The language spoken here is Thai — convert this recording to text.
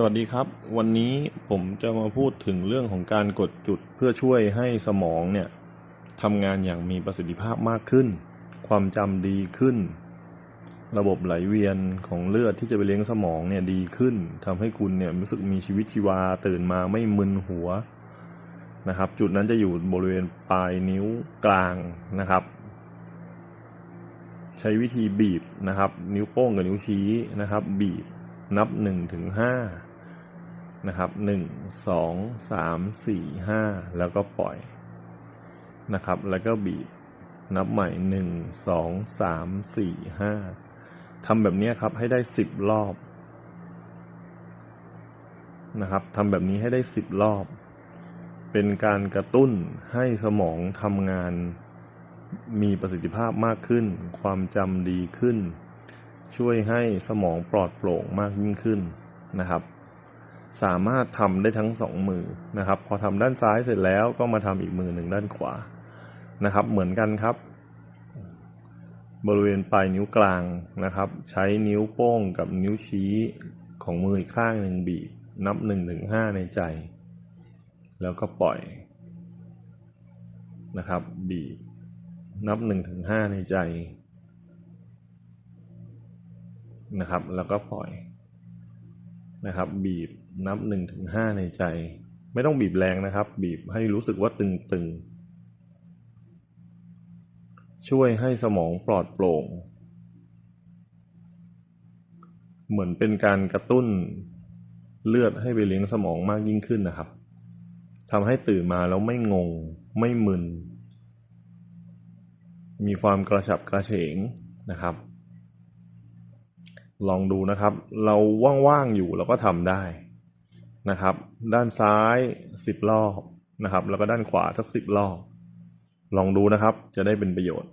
สวัสดีครับ วันนี้ผมจะมาพูดถึงเรื่องของการกดจุดเพื่อช่วยให้สมองเนี่ยทำงานอย่างมีประสิทธิภาพมากขึ้น ความจำดีขึ้น ระบบไหลเวียนของเลือดที่จะไปเลี้ยงสมองเนี่ยดีขึ้นทำให้คุณเนี่ยรู้สึกมีชีวิตชีวาตื่นมาไม่มึนหัวนะครับ จุดนั้นจะอยู่บริเวณปลายนิ้วกลางนะครับ ใช้วิธีบีบนะครับ นิ้วโป้งกับนิ้วชี้นะครับ บีบนับ1ถึง5 นะครับ1 2 3 4 5 แล้วก็ปล่อยนะครับ แล้วก็บีบนับใหม่ 1 2 3 4 5ทำแบบนี้ครับให้ได้ 10 รอบนะครับทำแบบนี้ให้ได้ 10 รอบ เป็นการกระตุ้นให้สมองทำงานมีประสิทธิภาพมากขึ้น ความจำดีขึ้น ช่วยให้สมองปลอดโปร่งมากยิ่งขึ้นนะครับ สามารถทำได้ทั้งสองมือนะครับ พอทำด้านซ้ายเสร็จแล้วก็มาทำอีกมือหนึ่งด้านขวานะครับ เหมือนกันครับ บริเวณปลายนิ้วกลางนะครับ ใช้นิ้วโป้งกับนิ้วชี้ของมืออีกข้างหนึ่งบีบนับ1นถึงหในใจ แล้วก็ปล่อยนะครับ บีบนับ1ถึง5ในใจนะครับ แล้วก็ปล่อย นะครับ บีบนับ1ถึง5ในใจ ไม่ต้องบีบแรงนะครับ บีบให้รู้สึกว่าตึงๆ ช่วยให้สมองปลอดโปร่ง เหมือนเป็นการกระตุ้นเลือดให้ไปเลี้ยงสมองมากยิ่งขึ้นนะครับทำให้ตื่นมาแล้วไม่งง ไม่มึน มีความกระฉับกระเฉงนะครับ ลองดูนะครับ เราว่างๆอยู่เราก็ทำได้นะครับ ด้านซ้าย 10 รอบนะครับ แล้วก็ด้านขวาสัก 10 รอบ ลองดูนะครับ จะได้เป็นประโยชน์